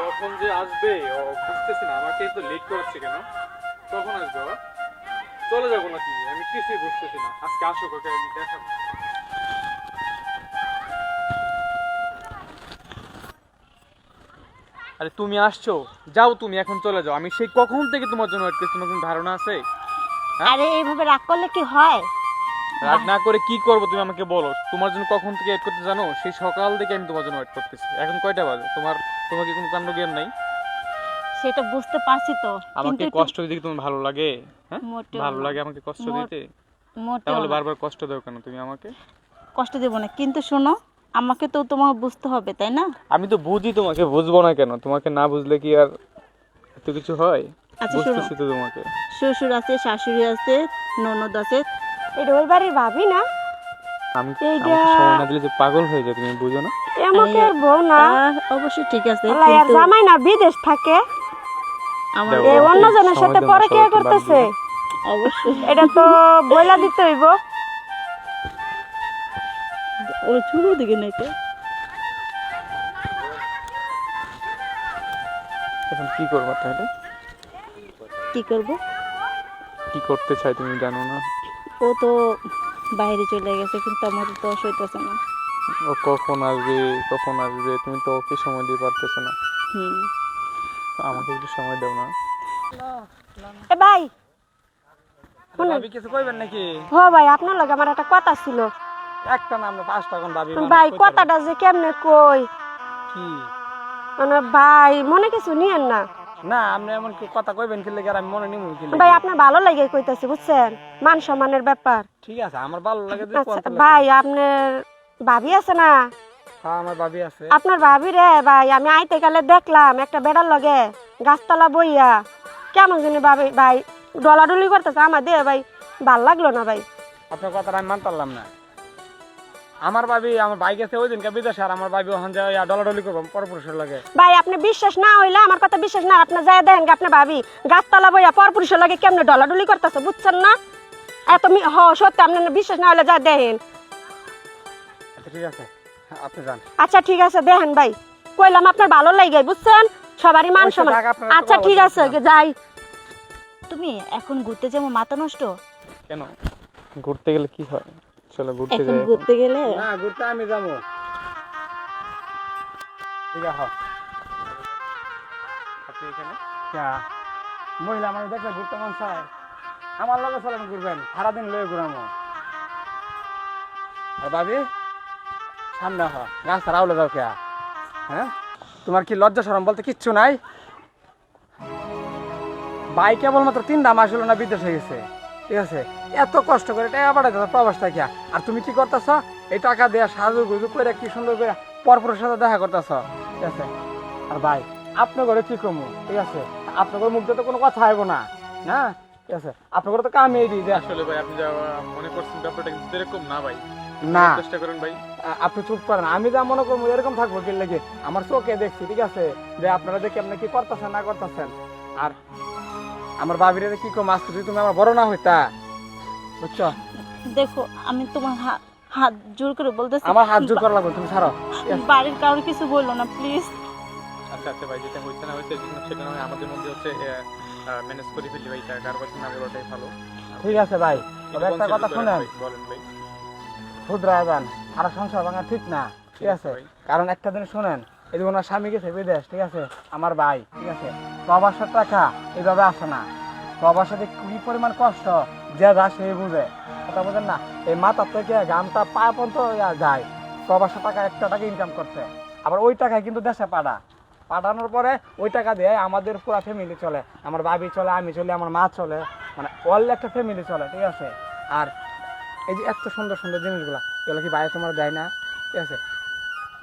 কখন যে আসবে, ও বুঝতেছি না, আমাকে তো লেট করাচ্ছে কেন? কখন আসবে চলে যাব নাকি? আমি কিছুই বুঝতেছি না। আজকে আসো ওকে আমি দেখাবো। আরে তুমি আসছো? যাও তুমি, এখন চলে যাও। আমি সেই কখন থেকে তোমার জন্য ওয়েট করছি? তোমার কোনো ধারণা আছে? হ্যাঁ? আরে, এইভাবে রাগ করলে কি হয়? রাগ না করে কি করব তুমি আমাকে বলো? তোমার জন্য কখন থেকে ওয়েট করতে জানো? সেই সকাল থেকে আমি তোমার জন্য ওয়েট করতেছি। এখন কয়টা বাজে? তোমার তোমার কি কোনো কাণ্ড জ্ঞান নাই? সেটা বুঝতে পারছি তো আমাকে কষ্ট দিতে তোমার ভালো লাগে? হ্যাঁ? ভালো। লাগে আমাকে কষ্ট দিতে? তাহলে বারবার কষ্ট দাও কেন তুমি আমাকে? কষ্ট দেব না কিন্তু শোনো আমাকে তো তোমার বুঝতে হবে তাই না? আমি তো বুঝি তোমাকে বুঝব না কেন? তোমাকে না বুঝলে কি আর এত কিছু হয়? আচ্ছা শোনো। তোমাকে। শ্বশুর আছে শাশুড়ি আছে ননদ আছে এটা ওই বাড়ির ভাবি না। আমি এইটা- আমাকে সময় না দিলে যে পাগল হয়ে যায় তুমি বুঝো না? এমকের বউ না। অবশ্যই ঠিক আছে কিন্তু জামাই না বিদেশ থাকে। আমার আমাকে অন্য জনের সাথে পরে কে করতেছে। অবশ্যই। এটা তো বইলা দিতে হইব। ও শুরু দিকে নাকি এখন কি করব তাহলে? কি করব? কি করতে চাই তুমি জানো না? ও তো বাইরে চলে গেছে কিন্তু আমাদের তো সইতেছে না। ও কখন আসবে কখন আসবে তুমি তো ওকে সময় দিয়ে পারতেছো না। হুম। আমাকে একটু সময় দাও না। এ ভাই! ভাবি কিছু কইবেন নাকি? হ ভাই আপনার লগে আমার একটা কথা ছিল। একটা না আমরা পাঁচটা এখন ভাবি ভাই কথাটা যে কেমনে কই? কি? মানে ভাই মনে কিছু নিয়েন না। না আপনি এমন কি কথা কইবেন কি লেগে আমি মনে নিমু কি লেগে? ভাই আপনার ভালো লাগে কইতাছি বুঝছেন? মান সম্মানের ব্যাপার। ঠিক আছে আমার ভালো লাগে যে আচ্ছা ভাই আপনার ভাবি আছে না? হ্যাঁ আমার ভাবি আছে। আপনার ভাবি রে ভাই আমি আইতে গেলে দেখলাম একটা বেড়ার লগে গাছতলা বইয়া কেমন জানি ভাবি ভাই ডলাডলি করতেছে। আমার দিয়ে ভাই ভালো লাগল না ভাই। আপনার কথাটা আমি মানতে পারলাম না। আমার ভাবি আমার ভাই গেছে ওই দিনকে বিদেশে আর আমার ভাবি ওখান যায় ডলাডলি করব পরপুরুষের লাগে। ভাই আপনি বিশ্বাস না হইলে আমার কথা বিশ্বাস না আপনি যাই দেখেন গে, আপনার ভাবি গাছতলা বইয়া পরপুরুষের লাগে কেমনে ডলাডলি করতেছে বুঝছেন না? এত হ সত্যি আপনি বিশ্বাস না যা দেখেন। আচ্ছা ঠিক আছে। আপনি যান। আচ্ছা ঠিক আছে দেখেন ভাই। কইলাম আপনার ভালো লাগে বুঝছেন? সবারই মান সম্মান আচ্ছা ঠিক আছে যাই। তুমি এখন ঘুরতে যাব মাথা নষ্ট? কেন? ঘুরতে গেলে কি হয়? চলো ঘুরতে যাই। ঘুরতে গেলে? না ঘুরতে আমি যাব। ঠিক আছে আপনি এখানে? মহিলা মানুষ দেখলে ঘুরতে মন চায়। আমার লগে চলেন ঘুরবেন সারাদিন লয়ে ঘুরামো। আর ভাবি সামনে হ গাছ রাউলে যাও কে? হ্যাঁ? তোমার কি লজ্জা সরম বলতে কিচ্ছু নাই? ভাই কেবলমাত্র তিনটা মাস হলো না বিদেশে গেছে। ঠিক আছে? এত কষ্ট করে টাকা পাঠাইতে প্রবাস থাকিয়া। আর তুমি কি করতেছ? এই টাকা দেয়া সাজু গুজু করে কি সুন্দর করে পরপুরের সাথে দেখা করতেছ? ঠিক আছে? আর ভাই আপনার ঘরে কি কমু? ঠিক আছে? আপনার ঘরে মুখ তো কোনো কথা আইব না। না? ঠিক আছে? আপনার ঘরে তো কামে দিই যে আসলে ভাই আপনি যা মনে করছেন ব্যাপারটা কিন্তু এরকম না ভাই। না। চেষ্টা করেন ভাই। আপনি চুপ করেন। আমি যা মনে করব এরকম থাকব কি লেগে? আমার চোখে দেখছি ঠিক আছে? যে আপনারা দেখে আপনি কি করতেছেন না করতেছেন। আর আমার বাবিরে কি কম আজকে যদি তুমি আমার বড় না হইতা। বুঝছ? দেখো আমি তোমার হাত জোর করে বলতেছি। আমার হাত জোর করা লাগবে তুমি ছাড়ো। বাড়ির কারোর কিছু বলল না প্লিজ। আচ্ছা আচ্ছা ভাই যেটা হয়েছে না হয়েছে সেটা নয় আমাদের মধ্যে হচ্ছে ম্যানেজ করে ফেলি ভাই কার কাছে না বলাটাই ভালো। ঠিক আছে ভাই তবে একটা কথা করেন শুনেন। বলেন ভাই। ক্ষুদ্রা যান আর সংসার ভাঙা ঠিক না ঠিক আছে কারণ একটা দিন শুনেন এই ওনার স্বামী গেছে বিদেশ ঠিক আছে? আমার ভাই, ঠিক আছে? প্রবাসের টাকা এইভাবে আসে না। প্রবাসে যে কি পরিমাণ কষ্ট? যে যা সে বুঝে। কথা বুঝেন না? এই মাথার থেকে গামটা পায়ে পর্যন্ত যায়। প্রবাসের টাকা, একটা টাকা ইনকাম করতে। আবার ওই টাকায় কিন্তু দেশে পাঠা। পাঠানোর পরে ওই টাকা দিয়ে আমাদের পুরো ফ্যামিলি চলে। আমার বাবি চলে, আমি চলে, আমার মা চলে। মানে অল একটা ফ্যামিলি চলে, ঠিক আছে? আর এই যে এত সুন্দর সুন্দর জিনিসগুলা, এগুলো কি বাইরে তোমার দেয় না? ঠিক আছে?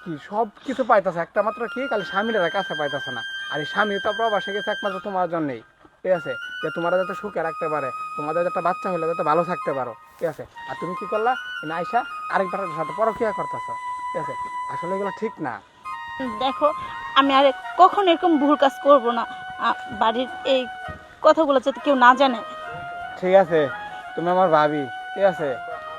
কি? সব কিছু পাইতেছে। একটা মাত্র কি? খালি স্বামীরা কাছে পাইতেছে না। আর এই স্বামী তো প্রবাসে গেছে একমাত্র তোমার জন্যই। ঠিক আছে? যে তোমরা যাতে সুখে রাখতে পারে তোমাদের যাতে বাচ্চা হলে যাতে ভালো থাকতে পারো। ঠিক আছে? আর তুমি কি করলা? এই আয়সা আরেকবার সাথে পরকিয়া করতেছ। ঠিক আছে? আসলে এগুলো ঠিক না। দেখো আমি আর কখন এরকম ভুল কাজ করব না। বাড়ির এই কথাগুলো যাতে কেউ না জানে। ঠিক আছে? তুমি আমার ভাবি। ঠিক আছে?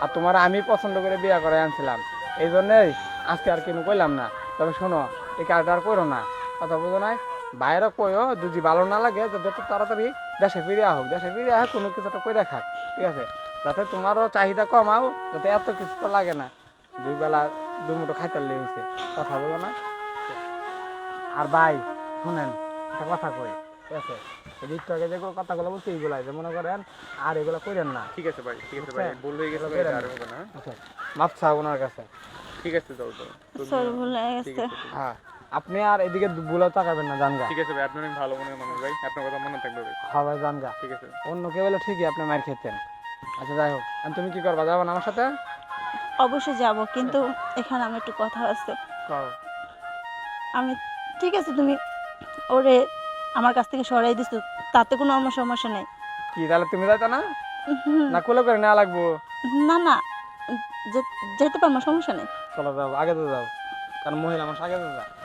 আর তোমার আমি পছন্দ করে বিয়ে করে আনছিলাম। এই জন্যই আজকে আর কেন কইলাম না? তবে শোনো এই কাজটা আর করো না। কথা বুঝো নাই? বাইরে কইও যদি ভালো না লাগে যত তাড়াতাড়ি দেশে ফিরে হোক দেশে ফিরে আহ কোনো কিছু একটা করে খাক ঠিক আছে? যাতে তোমারও চাহিদা কমাও যাতে এত কিছু তো লাগে না। দুই বেলা দুই মুঠো খাইতে লেগেছে কথা বলো না? আর ভাই শুনেন একটা কথা কই ঠিক আছে? যে কথাগুলো বলছি এইগুলাই যে মনে করেন আর এগুলো করেন না। ঠিক আছে ভাই ঠিক আছে ভাই বুঝছেন? ভুল হয়ে গেছে ভাই আর হবে না? আচ্ছা মাপ চাও ওনার কাছে। ঠিক আছে যাও যাও। তুমি- সরি ভুল হয়ে গেছে। হ্যাঁ আপনি আর এদিকে ভুলে তাকাবেন না জানগা। ঠিক আছে ভাই আপনি অনেক ভালো মনের মানুষ ভাই। আপনার কথা মনে থাকবে ভাই। হ্যাঁ ভাই জানগা। ঠিক আছে। অন্য কেউ বলে ঠিকই আপনি মার খেতেন আচ্ছা যাই হোক তুমি কি করবা? যাব না আমার সাথে? অবশ্যই যাব কিন্তু এখানে আমার একটু কথা আছে। আমি ঠিক আছে তুমি ওরে আমার কাছ থেকে সরাই দিছো তাতে কোনো আমার সমস্যা নেই। কি তাহলে তুমি যাইতো না? না কোলে করে নেওয়া লাগবো। না না যেতে পারব সমস্যা নেই। চলো যাও আগে যাও কারণ মহিলা মানুষ আগে যাও